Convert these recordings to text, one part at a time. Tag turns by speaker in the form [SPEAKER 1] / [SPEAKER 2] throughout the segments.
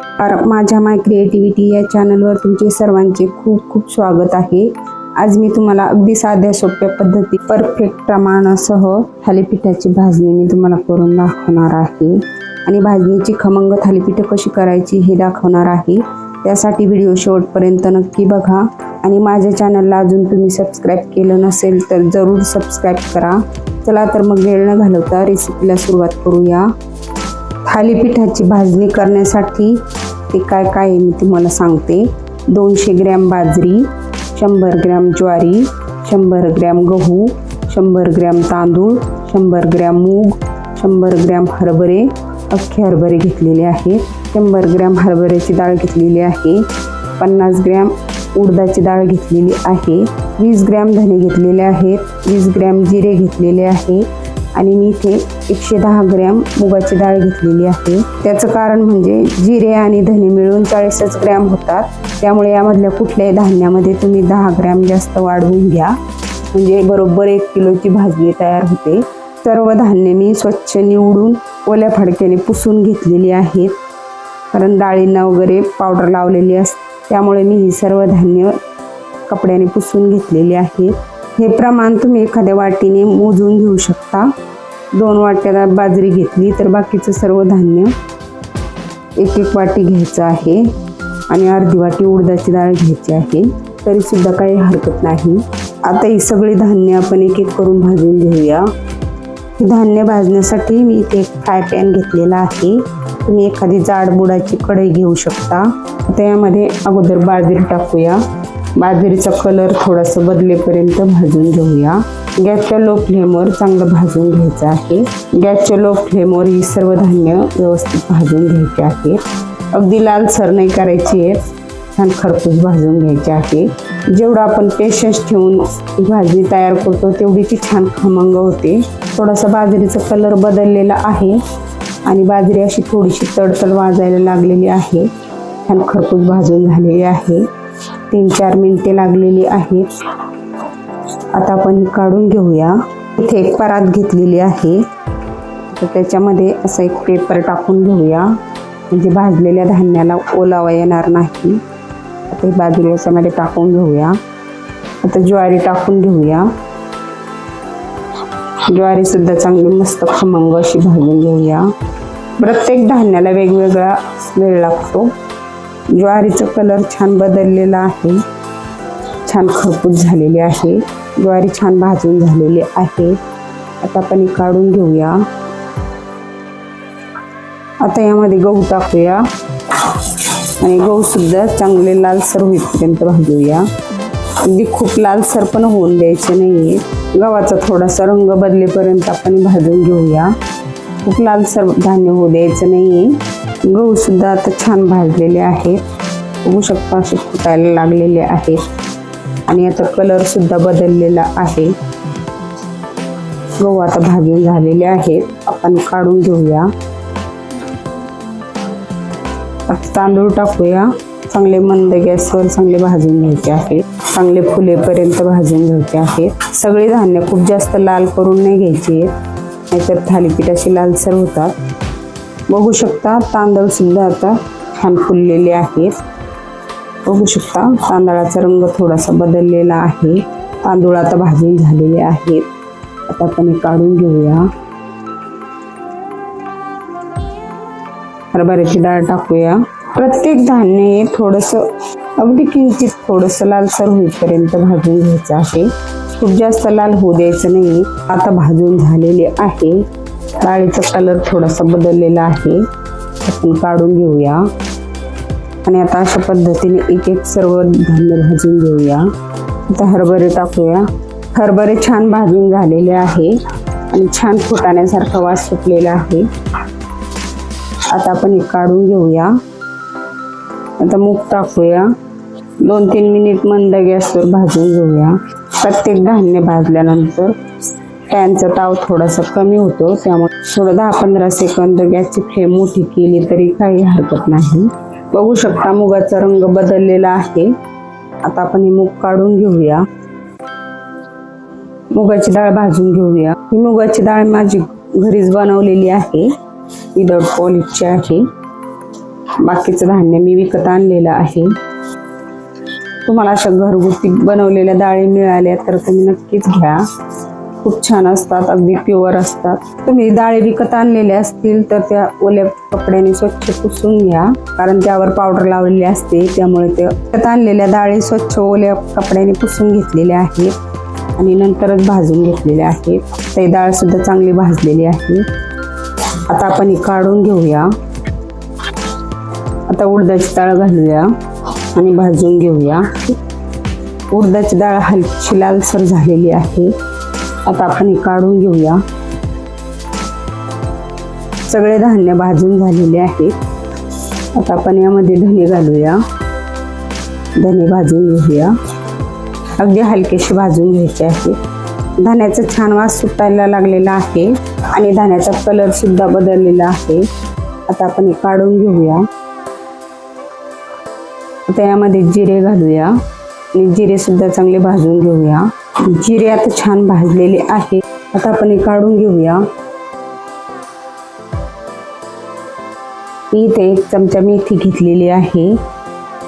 [SPEAKER 1] नमस्कार माझ्या माय क्रिएटिव्हिटी या चॅनलवर तुमचे सर्वांचे खूप खूप स्वागत आहे. आज मी तुम्हाला अगदी साध्या सोप्या पद्धती परफेक्ट प्रमाणासह थालीपीठाची भाजणी मी तुम्हाला करून दाखवणार आहे. आणि भाजणीची खमंग थालीपीठं कशी करायची हे दाखवणार आहे. त्यासाठी व्हिडिओ शेवटपर्यंत नक्की बघा. आणि माझ्या चॅनलला अजून तुम्ही सबस्क्राईब केलं नसेल तर जरूर सबस्क्राईब करा. चला तर मग वेळ न घालवता रेसिपीला सुरुवात करूया. थालीपीठाची भाजणी करण्यासाठी ते काय काय आहे मी तुम्हाला सांगते. दोनशे ग्रॅम बाजरी शंभर ग्रॅम ज्वारी शंभर ग्रॅम गहू शंभर ग्रॅम तांदूळ शंभर ग्रॅम मूग शंभर ग्रॅम हरभरे. अख्खे हरभरे घेतलेले आहेत. शंभर ग्रॅम हरभऱ्याची डाळ घेतलेली आहे. पन्नास ग्रॅम उडदाची डाळ घेतलेली आहे. वीस ग्रॅम धने घेतलेले आहेत. वीस ग्रॅम जिरे घेतलेले आहे. आणि मी इथे एकशे दहा ग्रॅम मुगाची डाळ घेतलेली आहे. त्याचं कारण म्हणजे जिरे आणि धने मिळून चाळीसच ग्रॅम होतात. त्यामुळे यामधल्या कुठल्याही धान्यामध्ये तुम्ही दहा ग्रॅम जास्त वाढवून घ्या. म्हणजे बरोबर एक किलोची भाजणी तयार होते. सर्व धान्य मी स्वच्छ निवडून ओल्या फडक्याने पुसून घेतलेली आहेत. कारण डाळींना वगैरे पावडर लावलेली असते. त्यामुळे मी ही सर्व धान्य कपड्याने पुसून घेतलेली आहेत. हे प्रमाण तुम्ही एखाद्या वाटीने मोजून घेऊ शकता. दोन वाट्याला बाजरी घेतली तर बाकीचं सर्व धान्य एक एक वाटी घ्यायचं आहे आणि अर्धी वाटी उडदाची डाळ घ्यायची आहे. तरीसुद्धा काही हरकत नाही. आता ही सगळी धान्य आपण एक एक करून भाजून घेऊया. ही धान्य भाजण्यासाठी मी इथे एक फ्राय पॅन घेतलेला आहे. तुम्ही एखादी जाडबुडाची कढई घेऊ शकता. आता यामध्ये अगोदर बाजरी टाकूया. बाजरीचा कलर थोडासा बदलेपर्यंत भाजून घेऊया. गॅसच्या लो फ्लेमवर चांगलं भाजून घ्यायचं आहे. गॅसच्या लो फ्लेमवर ही सर्व धान्य व्यवस्थित भाजून घ्यायचे आहे. अगदी लालसर नाही करायची आहे. छान खरपूस भाजून घ्यायचे आहे. जेवढं आपण पेशन्स ठेवून भाजी तयार करतो तेवढी ती छान खमंग होते. थोडासा बाजरीचा कलर बदललेला आहे. आणि बाजरी अशी थोडीशी तडतड वाजायला लागलेली आहे. छान खरपूस भाजून झालेली आहे. तीन चार मिनटे लागलेली आहेत. आता आपण ही काढून घेऊया. इथे एक परात घेतलेली आहे. तर त्याच्यामध्ये असं एक पेपर टाकून घेऊया. म्हणजे भाजलेल्या धान्याला ओलावा येणार नाही. आता बाजूला बाजरी याच्यामध्ये टाकून घेऊया. आता ज्वारी टाकून घेऊया. ज्वारीसुद्धा चांगली मस्त खमंग अशी भाजून घेऊया. प्रत्येक धान्याला वेगवेगळा वेळ लागतो. ज्वारीचं कलर छान बदललेला आहे. छान खरपूस झालेली आहे. ज्वारी छान भाजून झालेली आहे. आता आपण काढून घेऊया. आता यामध्ये गहू टाकूया. आणि गहू सुद्धा चांगले लालसर होईपर्यंत भाजूया. अगदी खूप लालसर पण होऊन द्यायचे नाही गव्हाचा थोडासा रंग बदलेपर्यंत आपण भाजून घेऊया. खूप लालसर धान्य होऊ द्यायचं नाहीये. गहू सुद्धा आता छान भाजलेले आहेत बघू शकता असे फुटायला लागलेले आहेत आणि आता कलर सुद्धा बदललेला आहे. गहू आता भाजून झालेले आहेत. आपण काढून घेऊया. आता तांदूळ टाकूया. चांगले मंद गॅसवर चांगले भाजून घ्यायचे आहेत चांगले फुलेपर्यंत भाजून घ्यायचे आहेत सगळे धान्य खूप जास्त लाल करून नाही घ्यायचे. आहेत नाहीतर थालीपीठ अशी लालसर होतात. बघू शकता तांदूळसुद्धा आता छान फुललेले आहेत. बघू शकता तांदळाचा रंग थोडासा बदललेला आहे. तांदूळ आता भाजून झालेले आहेत. आता आपण हे काढून घेऊया. हरभऱ्याची डाळ टाकूया. प्रत्येक धान्य हे थोडंसं अगदी किंचित थोडंसं लालसर होईपर्यंत भाजून घ्यायचं आहे. खूप जास्त लाल होऊ द्यायचं नाही. आता भाजून झालेले आहे. डाळीचा कलर थोडासा बदललेला आहे. आपण काढून घेऊया. आणि आता अशा पद्धतीने एक एक सर्व धान्य भाजून घेऊया. आता हरभरे टाकूया. हरभरे छान भाजून झालेले आहे. आणि छान फुटाण्यासारखा वास सुटलेला आहे. आता आपण हे काढून घेऊया. आता मूग टाकूया. दोन तीन मिनिट मंद गॅसवर भाजून घेऊया. प्रत्येक धान्य भाजल्यानंतर त्यांचा ताव थोडासा कमी होतो त्यामुळे थोडं दहा पंधरा सेकंद गॅसची फ्लेम मोठी केली तरी काही हरकत नाही. बघू शकता मुगाचा रंग बदललेला आहे. आता आपण ही मूग काढून घेऊया. मुगाची डाळ भाजून घेऊया. ही मुगाची डाळ माझी घरीच बनवलेली आहे. विदाउट पॉलिशची आहे. बाकीचं धान्य मी विकत आणलेलं आहे. तुम्हाला अशा घरगुती बनवलेल्या डाळी मिळाल्या तर तुम्ही नक्कीच घ्या. खूप छान असतात अगदी प्युअर असतात. तुम्ही डाळी विकत आणलेल्या असतील तर त्या ओल्या कपड्याने स्वच्छ पुसून घ्या. कारण त्यावर पावडर लावलेली असते त्यामुळे ते विकत आणलेल्या डाळी स्वच्छ ओल्या कपड्याने पुसून घेतलेल्या आहेत आणि नंतरच भाजून घेतलेल्या आहेत. ते डाळ सुद्धा चांगली भाजलेली आहे. आता आपण ही काढून घेऊया. आता उडदाची डाळ घालूया आणि भाजून घेऊया. उडदाची डाळ हलकी लालसर झालेली आहे. आता आपण हे काढून घेऊया. सगळे धान्य भाजून झालेले आहेत. आता आपण यामध्ये धने घालूया. धने भाजून घेऊया. अगदी हलकेशी भाजून घ्यायचे आहे धान्याचा छान वास सुटायला लागलेला आहे आणि धान्याचा कलर सुद्धा बदललेला आहे. आता आपण हे काढून घेऊया. आता यामध्ये जिरे घालूया आणि जिरे सुद्धा चांगले भाजून घेऊया. जिरे आता छान भाजलेले आहे. आता आपण हे काढून घेऊया. मी इथे एक चमचा मेथी घेतलेली आहे.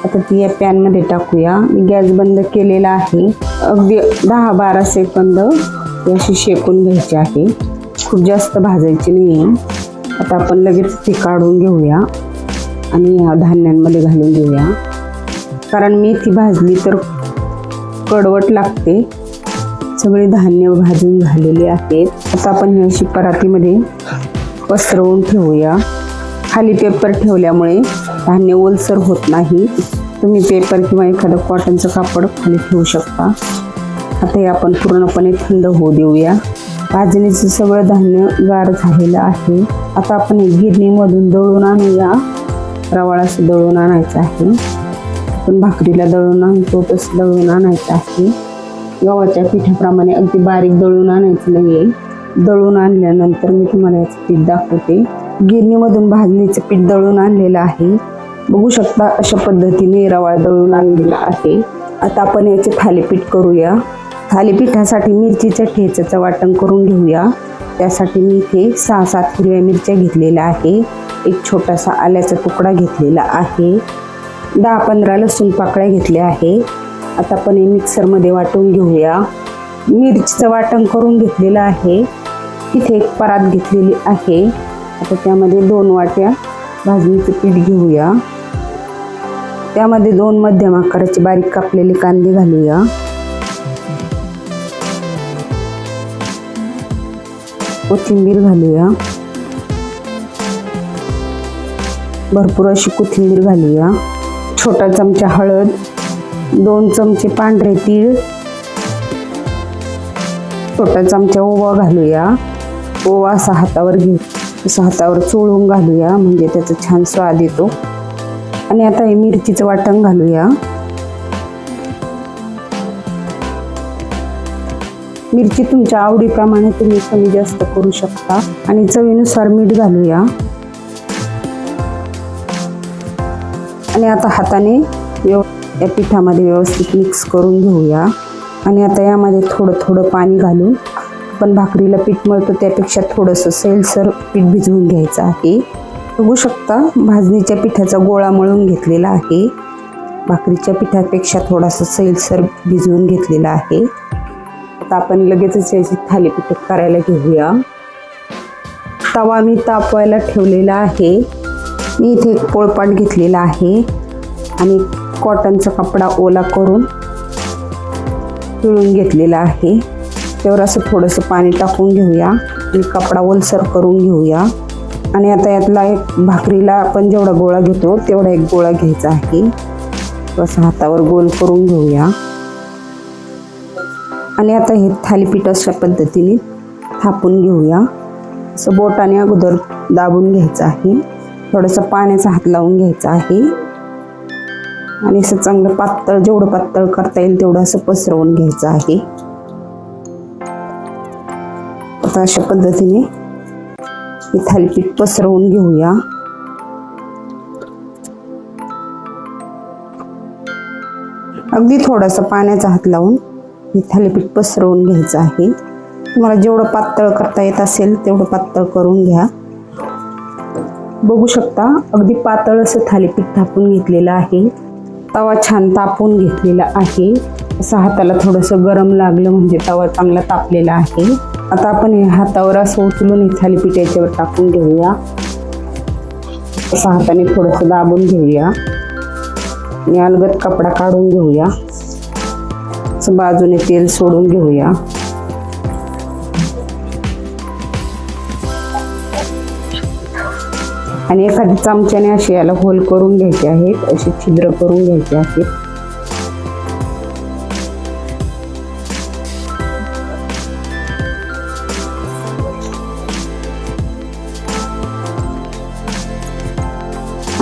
[SPEAKER 1] आता ती या पॅनमध्ये टाकूया. मी गॅस बंद केलेला आहे. अगदी दहा बारा सेकंद अशी शेकून घ्यायची आहे. खूप जास्त भाजायची नाही आहे आता आपण लगेच ती काढून घेऊया. आणि या धान्यांमध्ये घालून घेऊया. कारण मेथी भाजली तर कडवट लागते. सगळे धान्य भाजून झालेले आहेत. आता आपण ही अशी परातीमध्ये पसरवून ठेवूया. खाली पेपर ठेवल्यामुळे धान्य ओलसर होत नाही. तुम्ही पेपर किंवा एखादं कॉटनचं कापड खाली ठेवू शकता. आता हे आपण पूर्णपणे थंड होऊ देऊया. भाजणीचं सगळं धान्य गार झालेलं आहे. आता आपण हे गिरणीमधून दळून आणूया. रवाळाचं दळून आणायचं आहे. आपण भाकरीला दळून आणतो तसं दळून आणायचं आहे. गव्हाच्या पिठाप्रमाणे अगदी बारीक दळून आणायचं नाही आहे दळून आणल्यानंतर मी तुम्हाला याचं पीठ दाखवते. गिरणीमधून भाजणीचं पीठ दळून आणलेलं आहे. बघू शकता अशा पद्धतीने रवाळ दळून आणलेला आहे. आता आपण याचे थालीपीठ करूया. थालीपीठासाठी मिरचीच्या ठेचाचं वाटण करून घेऊया. त्यासाठी मी इथे सहा सात हिरव्या मिरच्या घेतलेल्या आहे. एक छोटासा आल्याचा तुकडा घेतलेला आहे. दहा पंधरा लसूण पाकळ्या घेतल्या आहे आता आपण हे मिक्सरमध्ये वाटून घेऊया. मिरचीचं वाटण करून घेतलेलं आहे. तिथे एक परात घेतलेली आहे. आता त्यामध्ये दोन वाट्या भाजणीचं पीठ घेऊया. त्यामध्ये दोन मध्यम आकाराचे बारीक कापलेले कांदे घालूया. कोथिंबीर घालूया. भरपूर अशी कोथिंबीर घालूया. छोटा चमचा हळद. दोन चमचे पांढरे तीळ छोटा चमचा ओवा घालूया. ओवा असा हातावर घेऊ असं हातावर चोळून घालूया म्हणजे त्याचा छान स्वाद येतो. आणि आता हे मिरचीचं वाटण घालूया. मिरची तुमच्या आवडीप्रमाणे तुम्ही कमी जास्त करू शकता. आणि चवीनुसार मीठ घालूया. आणि आता हाताने व्यवस्थित या पिठामध्ये व्यवस्थित मिक्स करून घेऊया. आणि आता यामध्ये थोडं थोडं पाणी घालून आपण भाकरीला पीठ मळतो त्यापेक्षा थोडंसं सैलसर पीठ भिजवून घ्यायचं आहे. बघू शकता भाजणीच्या पिठाचा गोळा मळून घेतलेला आहे. भाकरीच्या पिठापेक्षा थोडासा सैलसर भिजवून घेतलेला आहे. आता आपण लगेचच याची थालीपीठ करायला घेऊया. तवा मी तापवायला ठेवलेला आहे. मी इथे एक पोळपाट घेतलेला आहे. आणि कॉटनचा कपडा ओला करून पिळून घेतलेला आहे. त्यावर असं थोडंसं पाणी टाकून घेऊया आणि कपडा ओलसर करून घेऊया. आणि आता यातला एक भाकरीला आपण जेवढा गोळा घेतो तेवढा एक गोळा घ्यायचा आहे. असं हातावर गोल करून घेऊया. आणि आता हे थालीपीठ अशा पद्धतीने थापून घेऊया. असं बोटाने अगोदर दाबून घ्यायचं आहे. थोडंसं पाण्याचा हात लावून घ्यायचा आहे. आणि असं चांगलं पातळ जेवढं पातळ करता येईल तेवढं असं पसरवून घ्यायचं आहे. आता अशा पद्धतीने हे थालीपीठ पसरवून घेऊया. अगदी थोडासा पाण्याचा हात लावून हे थालीपीठ पसरवून घ्यायचं आहे. तुम्हाला जेवढं पातळ करता येत असेल तेवढं पातळ करून घ्या. बघू शकता अगदी पातळ असं थालीपीठ थापून घेतलेलं आहे. तवा छान तापून घेतलेला आहे. असं हाताला थोडंसं गरम लागलं म्हणजे तवा चांगला तापलेला आहे. आता आपण हे हातावर असं उचलून हे थालीपीठ याच्यावर टाकून घेऊया. असं हाताने थोडंसं दाबून घेऊया. आणि अलगद कपडा काढून घेऊया. असं बाजूने तेल सोडून घेऊया. आणि एखाद्या चमच्याने असे याला होल करून घ्यायचे आहेत असे छिद्र करून घ्यायचे आहेत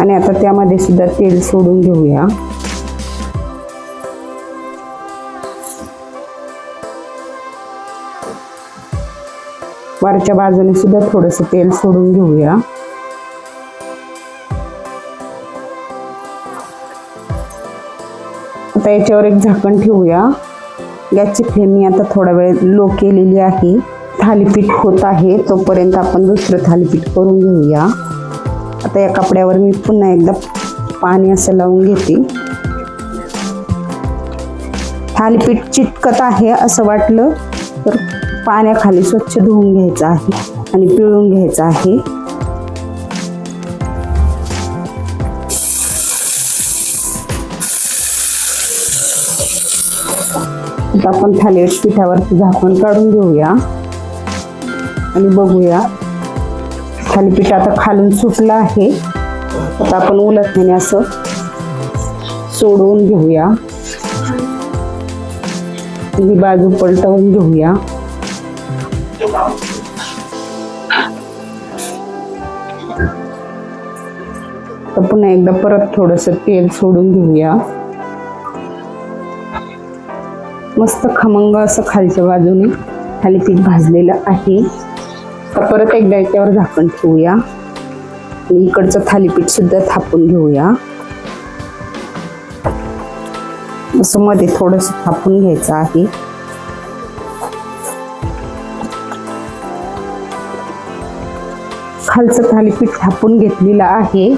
[SPEAKER 1] आणि आता त्यामध्ये सुद्धा तेल सोडून घेऊया. वरच्या बाजूने सुद्धा थोडंसं तेल सोडून घेऊया. आता याच्यावर एक झाकण ठेवूया. गॅसची फ्लेम मी आता थोडा वेळ लो केलेली आहे. थालीपीठ होत आहे तोपर्यंत आपण दुसरं थालीपीठ करून घेऊया. आता या कपड्यावर मी पुन्हा एकदा पाणी असं लावून घेते. थालीपीठ चिटकत आहे असं वाटलं तर पाण्याखाली स्वच्छ धुवून घ्यायचं आहे आणि पिळून घ्यायचं आहे. आता आपण थालीपीठ पिठावरती झाकण काढून घेऊया. आणि बघूया. थालीपीठ आता खालून सुटलं आहे. आता आपण उलटण्याने असं सोडवून घेऊया. ही बाजू पलटवून घेऊया. तर पुन्हा एकदा परत थोडस तेल सोडून घेऊया. मस्त खमंग असं खालच्या बाजूने थालीपीठ भाजलेलं आहे. परत एकदा याच्यावर झाकण ठेवूया. आणि इकडचं थालीपीठ सुद्धा थापून घेऊया. असं मध्ये थोडस थापून घ्यायचं आहे. खालचं थालीपीठ थापून घेतलेलं आहे.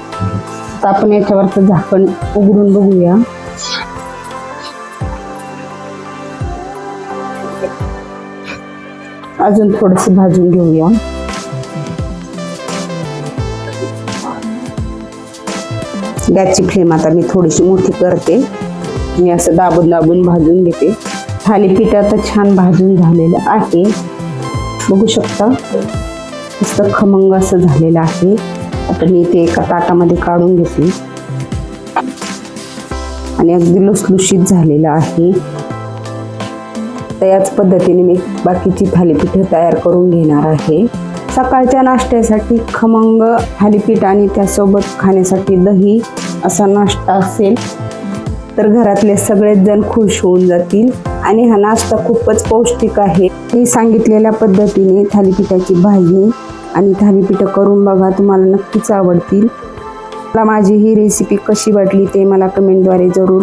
[SPEAKER 1] तर आपण याच्यावरचं झाकण उघडून बघूया. अजून थोडस भाजून घेऊया. गॅसची फ्लेम आता मी थोडीशी मोठी करते. मी असं दाबून दाबून भाजून घेते. थालीपीठ आता छान भाजून झालेलं आहे. बघू शकता मस्त खमंग असं झालेलं आहे. आता मी ते एका ताटामध्ये काढून घेते. आणि अगदी लुसलुशीत झालेलं आहे. तर याच पद्धतीने मी बाकीची थालीपीठं तयार करून घेणार आहे. सकाळच्या नाश्त्यासाठी खमंग थालीपीठ आणि त्यासोबत खाण्यासाठी दही असा नाश्ता असेल तर घरातले सगळेच जण खुश होऊन जातील आणि हा नाश्ता खूपच पौष्टिक आहे. मी सांगितलेल्या पद्धतीने थालीपीठाची भाजी आणि थालीपीठं करून बघा तुम्हाला नक्कीच आवडतील. मला माझी ही रेसिपी कशी वाटली ते मला कमेंटद्वारे जरूर